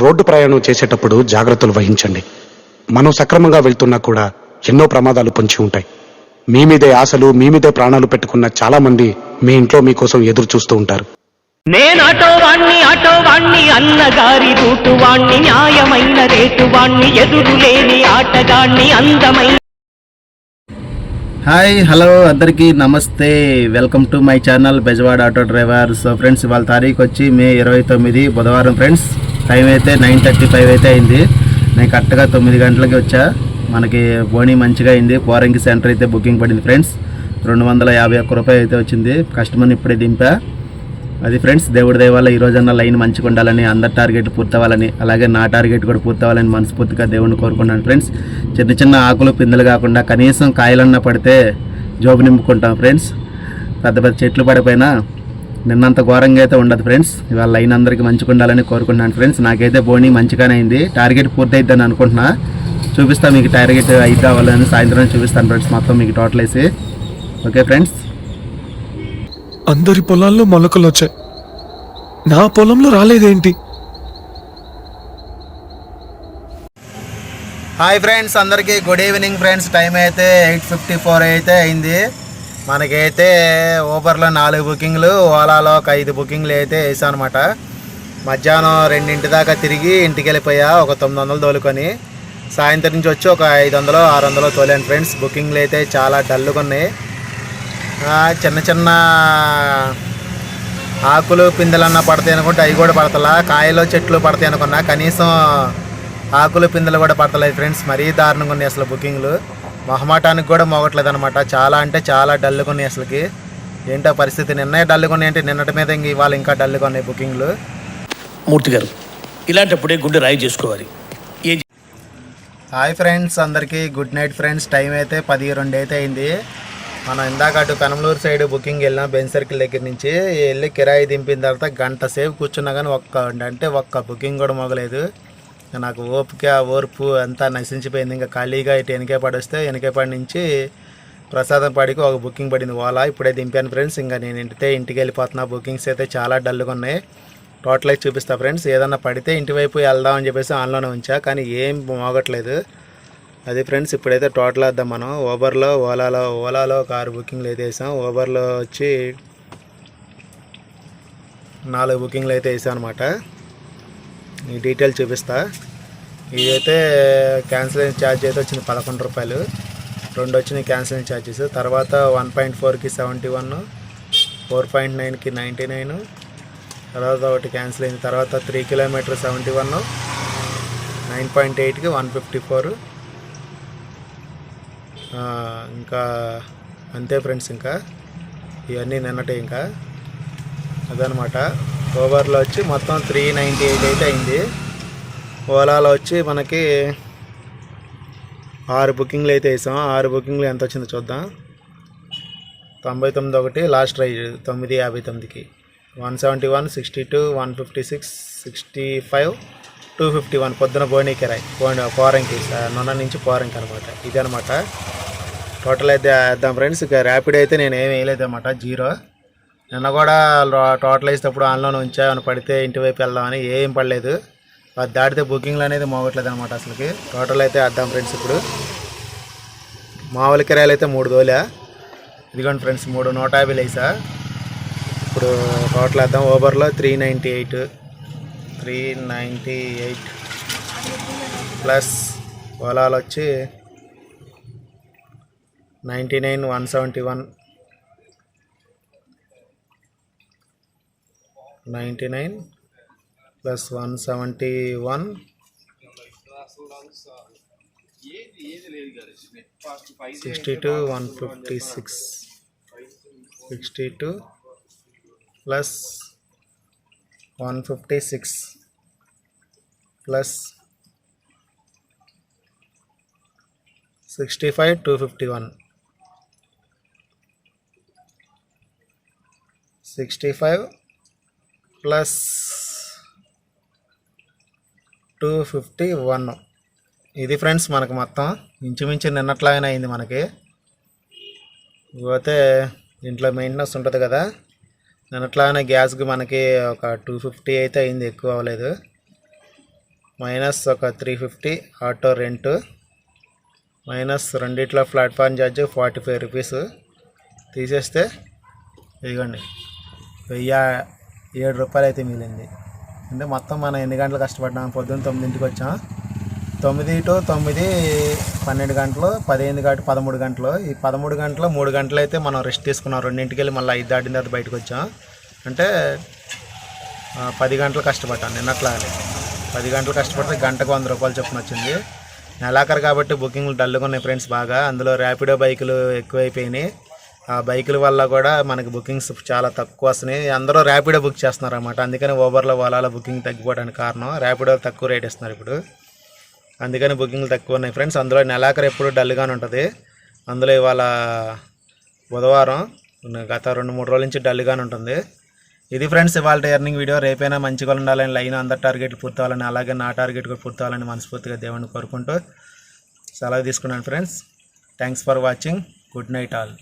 Road ప్రయాణం చేసేటప్పుడు జాగ్రత్తలు వహించండి. మనం సక్రమంగా వెళ్తున్నా కూడా ఎన్నో ప్రమాదాలు పొంచి ఉంటాయి. మీ మీదే ఆశలు మీ మీదే ప్రాణాలు పెట్టుకున్న చాలా మంది మీ ఇంట్లో మీకోసం ఎదురు చూస్తూ ఉంటారు. నేనాటో వాణ్ణి ఆటో వాణ్ణి అన్నగారి రూటు వాణ్ణి న్యాయమైన రేటు వాణ్ణి ఎదురు లేని ఆటగాణ్ణి అందమైన హాయ్ హలో అందరికీ నమస్తే. Welcome to my channel Bezawada auto driver. So friends ఇవాళ తారీఖు వచ్చి మే ఇరవై తొమ్మిది బుధవారం ఫ్రెండ్స్. టైం అయితే నైన్ థర్టీ ఫైవ్ అయితే అయింది. నేను కరెక్ట్గా తొమ్మిది గంటలకి వచ్చా. మనకి బోని మంచిగా అయింది. పోరంగి సెంటర్ అయితే బుకింగ్ పడింది ఫ్రెండ్స్. రెండు వందల యాభై ఒక్క రూపాయలు అయితే వచ్చింది. కస్టమర్ని ఇప్పుడే దింపా. అది ఫ్రెండ్స్ దేవుడి దయ ఈ రోజన్న లైన్ మంచిగా ఉండాలని అందరి టార్గెట్ పూర్తవ్వాలని అలాగే నా టార్గెట్ కూడా పూర్తవ్వాలని మనస్ఫూర్తిగా దేవుడిని కోరుకున్నాను ఫ్రెండ్స్. చిన్న చిన్న ఆకులు పిందెలు కాకుండా కనీసం కాయలన్నా పడితే జోబు నింపుకుంటాం ఫ్రెండ్స్. పెద్ద పెద్ద చెట్లు పడిపోయినా నిన్నంత ఘోరంగా అయితే ఉండదు ఫ్రెండ్స్. ఇవాళ లైన్ అందరికీ మంచిగా ఉండాలని కోరుకుంటున్నాను ఫ్రెండ్స్. నాకైతే బోనీ మంచిగానే అయింది. టార్గెట్ పూర్తి అయిద్దని అనుకుంటున్నా. చూపిస్తా మీకు టార్గెట్ అయిద్దా వాళ్ళని సాయంత్రం చూపిస్తాను ఫ్రెండ్స్. మొత్తం మీకు టోటల్ వేసి. Okay friends? అందరి పొలాల్లో మొలకలు వచ్చాయి. నా పొలంలో రాలేదేంటి? హాయ్ ఫ్రెండ్స్ అందరికీ గుడ్ ఈవినింగ్ ఫ్రెండ్స్. టైం అయితే ఎయిట్ ఫిఫ్టీ ఫోర్ అయితే అయింది. మనకైతే ఊబర్లో నాలుగు బుకింగ్లు ఓలాలో ఒక ఐదు బుకింగ్లు అయితే వేసాను అనమాట మధ్యాహ్నం రెండింటి దాకా తిరిగి ఇంటికి వెళ్ళిపోయా ఒక తొమ్మిది వందలు తోలుకొని. సాయంత్రం నుంచి వచ్చి ఒక ఐదు వందలు ఆరు వందలు తోలాను ఫ్రెండ్స్. బుకింగ్లు అయితే చాలా డల్లుగా ఉన్నాయి. చిన్న చిన్న ఆకులు పిందెలన్నా పడతాయి అనుకుంటే అవి కూడా పడతలా. కాయలు చెట్లు పడతాయి అనుకున్నా. కనీసం ఆకులు పిందెలు కూడా పడతలేదు ఫ్రెండ్స్. మరీ దారుణంగా ఉన్నాయి అసలు బుకింగ్లు. మొహమాటానికి కూడా మోగట్లేదు అనమాట చాలా అంటే చాలా డల్గా ఉన్నాయి అసలుకి. ఏంటో పరిస్థితి. నిన్నే డల్గా ఉన్నాయి అంటే నిన్నటి మీద ఇంక ఇవాళ ఇంకా డల్గా ఉన్నాయి బుకింగ్లు. మూర్తి గారు ఇలాంటప్పుడే గుండె రాయి చేసుకోవాలి. హాయ్ ఫ్రెండ్స్ అందరికీ గుడ్ నైట్ ఫ్రెండ్స్. టైం అయితే పది రెండు అయితే అయింది. మనం ఇందాక అటు కనమలూరు సైడ్ బుకింగ్ వెళ్ళినాం బెంచ్ సర్కిల్ దగ్గర నుంచి. వెళ్ళి కిరాయి దింపిన తర్వాత గంట సేపు కూర్చున్నా కానీ ఒక్క అంటే ఒక్క బుకింగ్ కూడా మొగలేదు. నాకు ఓపిక ఓర్పు అంతా నశించిపోయింది ఇంకా ఖాళీగా ఇటు వెనకేపాడు వస్తే వెనకేపాడు నుంచి ప్రసాదం పాడికి ఒక బుకింగ్ పడింది. ఓలా ఇప్పుడే దింపాను ఫ్రెండ్స్. ఇంకా నేను ఇంటితే ఇంటికి వెళ్ళిపోతున్నా. బుకింగ్స్ అయితే చాలా డల్గా ఉన్నాయి. టోటల్ అయితే చూపిస్తా ఫ్రెండ్స్. ఏదన్నా పడితే ఇంటి వైపు వెళ్దామని చెప్పేసి ఆన్లోనే ఉంచా కానీ ఏం మోగట్లేదు. అది ఫ్రెండ్స్ ఇప్పుడైతే టోటల్ వద్దాం మనం. ఓబర్లో ఓలాలో ఓలాలో కారు బుకింగ్లు అయితే వేసాం. ఓబర్లో వచ్చి నాలుగు బుకింగ్లు అయితే వేసాం అనమాట ఈ డీటెయిల్ చూపిస్తా. ఇదైతే క్యాన్సిలేషన్ ఛార్జ్ అయితే వచ్చింది పదకొండు రూపాయలు. రెండు వచ్చినాయి క్యాన్సిలేషన్ ఛార్జెస్. తర్వాత వన్ పాయింట్ ఫోర్కి సెవెంటీ వన్ ఫోర్ పాయింట్ నైన్కి నైంటీ నైన్. తర్వాత ఒకటి క్యాన్సిల్ అయింది. తర్వాత three kilometre seventy one nine point ఎయిట్కి వన్ ఫిఫ్టీ ఫోర్. ఇంకా అంతే ఫ్రెండ్స్ ఇంకా. ఇవన్నీ నిన్నటే ఇంకా. అదనమాట. ఓవర్లో వచ్చి మొత్తం త్రీ నైంటీ ఎయిట్ అయితే అయింది. ఓలాలో వచ్చి మనకి ఆరు బుకింగ్లు అయితే వేసాం. ఆరు బుకింగ్లు ఎంత వచ్చిందో చూద్దాం. తొంభై తొమ్మిది ఒకటి లాస్ట్ రైడ్ తొమ్మిది యాభై తొమ్మిదికి. One seventy one sixty two one fifty six sixty five two fifty one పొద్దున బోని కిరాయి. బోని పోరంకి నొన్న నుంచి పోరంకి అనమాట ఇది అనమాట టోటల్ అయితే వేద్దాం ఫ్రెండ్స్ ఇక ర్యాపిడ్ అయితే నేను ఏమి వేయలేదు అనమాట జీరో నిన్న కూడా టోటల్ వేసేటప్పుడు ఆన్లోనే ఉంచా ఏమైనా పడితే ఇంటి వైపు వెళ్దామని ఏం పడలేదు. అది దాటితే బుకింగ్లు అనేది మోగట్లేదు అనమాట అసలుకి. టోటల్ అయితే వేద్దాం ఫ్రెండ్స్ ఇప్పుడు. మామూలు కిరాయిలు అయితే మూడు దోలా ఇదిగోండి ఫ్రెండ్స్ మూడు నూట యాభై వేసా ఇప్పుడు టోటల్ వేద్దాం ఓబర్లో three ninety eight. Three ninety eight plus ఓలాలు వచ్చి ninety nine one seventy one. Ninety nine plus one seventy one. Sixty two one fifty six. Sixty two plus one fifty six. Plus sixty five two fifty one. Sixty five plus two fifty one. ఇది friends మనకు మొత్తం. ఇంచుమించు నిన్నట్లాగానే అయింది మనకి. పోతే ఇంట్లో maintenance ఉంటుంది కదా. నిన్నట్లాగానే గ్యాస్కి మనకి ఒక టూ ఫిఫ్టీ అయితే అయింది ఎక్కువ అవ్వలేదు. మైనస్ ఒక three fifty auto rent. Minus రెండిట్లో platform charge forty five rupees. తీసేస్తే ఇదిగోండి వెయ్యి ఏడు రూపాయలు అయితే మిగిలింది. అంటే మొత్తం మనం ఎన్ని గంటలు కష్టపడ్డాం? పొద్దున్న తొమ్మిదింటికి వచ్చాం. తొమ్మిది టు తొమ్మిది పన్నెండు గంటలు పదిహేను గంటలు పదమూడు గంటలు. ఈ పదమూడు గంటలు మూడు గంటలు అయితే మనం రెస్ట్ తీసుకున్నాం. రెండింటికి వెళ్ళి మళ్ళీ ఐదు దాటిన తర్వాత బయటకు వచ్చాం. అంటే పది గంటలు కష్టపడ్డాను నిన్నట్లాగే. పది గంటలు కష్టపడితే గంటకు వంద రూపాయలు చొప్పున వచ్చింది. నెలాఖరు కాబట్టి బుకింగ్లు డల్గా ఉన్నాయి ఫ్రెండ్స్ బాగా. అందులో ర్యాపిడో బైకులు ఎక్కువైపోయినాయి. ఆ బైకుల వల్ల కూడా మనకి బుకింగ్స్ చాలా తక్కువ వస్తున్నాయి. అందరూ ర్యాపిడో బుక్ చేస్తున్నారు అనమాట అందుకని ఓబర్లో ఓలాలో బుకింగ్ తగ్గిపోవడానికి కారణం ర్యాపిడో తక్కువ రేట్ ఇస్తున్నారు ఇప్పుడు. అందుకని బుకింగ్లు తక్కువ ఉన్నాయి ఫ్రెండ్స్. అందులో నెలాఖరు ఎప్పుడు డల్గానే ఉంటుంది. అందులో ఇవాళ బుధవారం గత రెండు మూడు రోజుల నుంచి డల్గానే ఉంటుంది. ఇది ఫ్రెండ్స్ ఇవాళ ఎర్నింగ్ వీడియో. రేపైనా మంచిగా ఉండాలని లైన్ అందరి టార్గెట్లు పూర్తవాలని అలాగే నా టార్గెట్ కూడా పూర్తవాలని మనస్ఫూర్తిగా దేవుని కోరుకుంటూ సెలవు తీసుకున్నాను friends. Thanks for watching. Good night all.